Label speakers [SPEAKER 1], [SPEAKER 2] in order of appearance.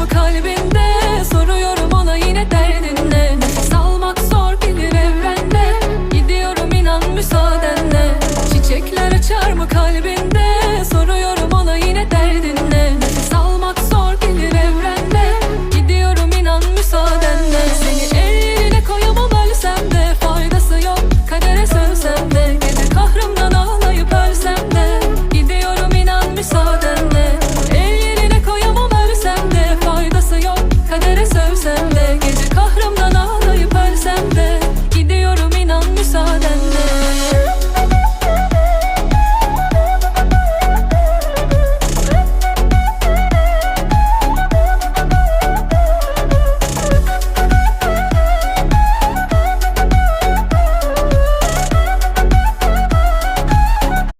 [SPEAKER 1] mı kalbinde? Soruyorum ona yine derdin ne Nefes almak zor bilir evrende. Gidiyorum inan müsaadenle. Çiçekler açar mı kalbinde Gece kahramdan ağlar